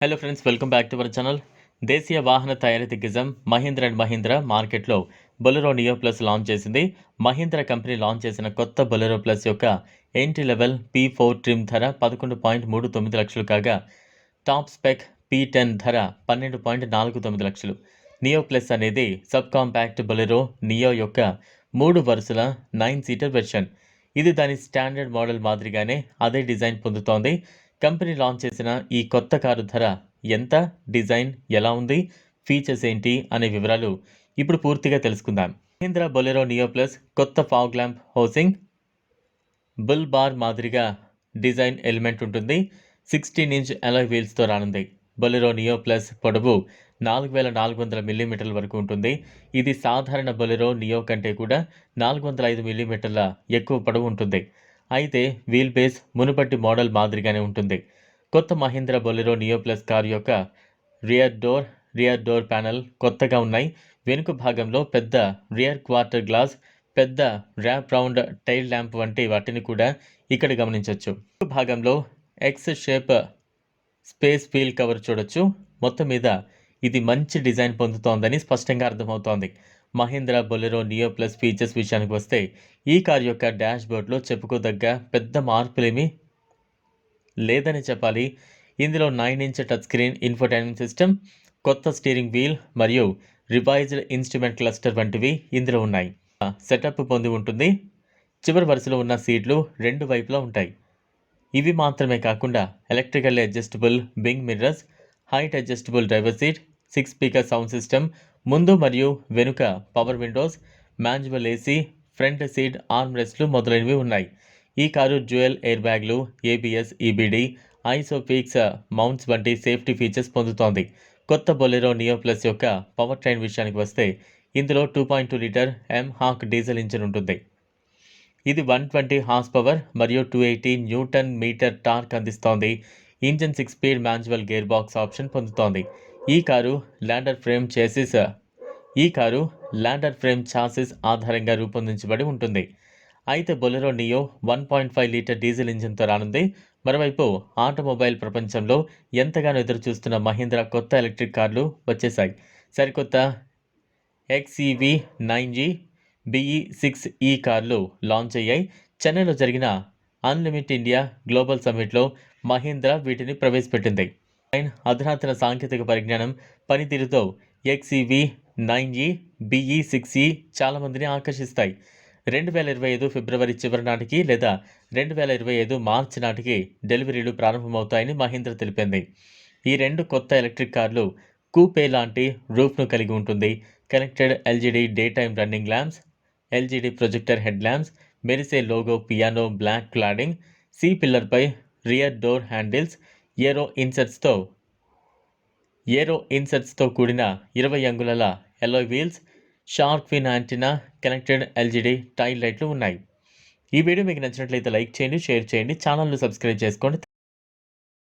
Hello friends welcome back to our channel దేశీయ వాహన తయారీ దిగ్గజం మహీంద్ర అండ్ మహీంద్ర మార్కెట్లో బొలెరో నియో ప్లస్ లాంచ్ చేసింది. మహీంద్ర కంపెనీ లాంచ్ చేసిన కొత్త బొలెరో ప్లస్ యొక్క entry level P four trim ధర పదకొండు పాయింట్ మూడు తొమ్మిది లక్షలు కాగా టాప్ స్పెక్ పీ టెన్ ధర పన్నెండు పాయింట్ నాలుగు తొమ్మిది లక్షలు. నియో ప్లస్ అనేది సబ్ కాంపాక్ట్ బొలెరో నియో యొక్క మూడు వరుసల నైన్ సీటర్ వెర్షన్ ఇది దాని స్టాండర్డ్ మోడల్ మాదిరిగానే అదే డిజైన్ పొందుతోంది. కంపెనీ లాంచ్ చేసిన ఈ కొత్త కారు ధర ఎంత? డిజైన్ ఎలా ఉంది? ఫీచర్స్ ఏంటి? అనే వివరాలు ఇప్పుడు పూర్తిగా తెలుసుకుందాం. మహీంద్రా బొలెరో నియో ప్లస్ కొత్త fog lamp housing. Bull bar మాదిరిగా డిజైన్ ఎలిమెంట్ ఉంటుంది. సిక్స్టీన్ ఇంచ్ అలాయ్ వీల్స్తో రానుంది. బొలెరో నియో ప్లస్ పొడవు నాలుగు వేల నాలుగు వందల మిల్లీమీటర్ల వరకు ఉంటుంది. ఇది సాధారణ బొలెరో నియో కంటే కూడా నాలుగు వందల ఐదు మిల్లీమీటర్ల ఎక్కువ పొడవు ఉంటుంది. అయితే వీల్ బేస్ మునుపటి మోడల్ మాదిరిగానే ఉంటుంది. కొత్త Mahindra Bolero Neo plus car యొక్క rear door rear door panel కొత్తగా ఉన్నాయి. వెనుక భాగంలో పెద్ద రియర్ క్వార్టర్ గ్లాస్ పెద్ద ర్యాప్ రౌండ్ టైల్ ల్యాంప్ వంటి వాటిని కూడా ఇక్కడ గమనించవచ్చు భాగంలో X shape spare wheel cover చూడొచ్చు. మొత్తం మీద ఇది మంచి డిజైన్ పొందుతోందని స్పష్టంగా అర్థమవుతోంది. Mahindra Bolero Neo plus features విషయానికి వస్తే ఈ కార్ యొక్క డాష్ బోర్డ్లో చెప్పుకోదగ్గ పెద్ద మార్పులేమీ లేదని చెప్పాలి. ఇందులో nine inch touch screen infotainment system కొత్త స్టీరింగ్ వీల్ మరియు రివైజ్డ్ ఇన్స్ట్రుమెంట్ క్లస్టర్ వంటివి ఇందులో ఉన్నాయి. సెటప్ పొంది ఉంటుంది. చివరి వరుసలో ఉన్న సీట్లు రెండు వైపులా ఉంటాయి. ఇవి మాత్రమే కాకుండా electrical adjustable wing mirrors height adjustable driver seat six speaker sound system. ముందు మరియు వెనుక power windows manual AC front seat arm రెస్ట్లు మొదలైనవి ఉన్నాయి. ఈ కారు జ్యువెల్ ఎయిర్ బ్యాగ్లు ఏబిఎస్ ఈబిడి ఐసోఫిక్స్ మౌంట్స్ వంటి సేఫ్టీ ఫీచర్స్ పొందుతోంది. కొత్త బొలెరో నియో ప్లస్ యొక్క పవర్ ట్రైన్ విషయానికి వస్తే ఇందులో two point two litre mHawk diesel engine ఉంటుంది. ఇది వన్ ట్వంటీ హార్స్ పవర్ మరియు two eighty newton metre torque అందిస్తోంది. Engine six speed manual gear box option పొందుతోంది. ఈ కారు ల్యాండర్ ఫ్రేమ్ చేసిస్. ఈ కారు ల్యాండర్ ఫ్రేమ్ చాసిస్ ఆధారంగా రూపొందించబడి ఉంటుంది. అయితే Bolero Neo one point five litre diesel ఇంజిన్తో రానుంది. మరోవైపు ఆటోమొబైల్ ప్రపంచంలో ఎంతగానో ఎదురు చూస్తున్న మహీంద్రా కొత్త ఎలక్ట్రిక్ కార్లు వచ్చేసాయి. సరికొత్త ఎక్స్ఈవి నైన్ జీ బిఈ సిక్స్ ఈ కార్లు లాంచ్ అయ్యాయి. చెన్నైలో జరిగిన అన్లిమిట్ ఇండియా గ్లోబల్ సమ్మిట్లో మహీంద్రా వీటిని ప్రవేశపెట్టింది. అధునాతన సాంకేతిక పరిజ్ఞానం పనితీరుతో XEV nine e BE six e చాలామందిని ఆకర్షిస్తాయి. రెండు వేల ఇరవై ఐదు ఫిబ్రవరి చివరి నాటికి లేదా రెండు వేల ఇరవై ఐదు మార్చి నాటికి డెలివరీలు ప్రారంభమవుతాయని మహీంద్ర తెలిపింది. ఈ రెండు కొత్త ఎలక్ట్రిక్ కార్లు కూపే లాంటి రూఫ్ను కలిగి ఉంటుంది. Connected LED day time running lamps LED projector head lamps మెరిసే logo piano black cladding C పిల్లర్పై rear door handles aero ఇన్సెట్స్తో ఏరో ఇన్సెట్స్తో కూడిన ఇరవై అంగుళాల alloy wheels shark fin antenna connected LED tail లైట్లు ఉన్నాయి. ఈ వీడియో మీకు నచ్చినట్లయితే లైక్ చేయండి షేర్ చేయండి ఛానల్ను సబ్స్క్రైబ్ చేసుకోండి.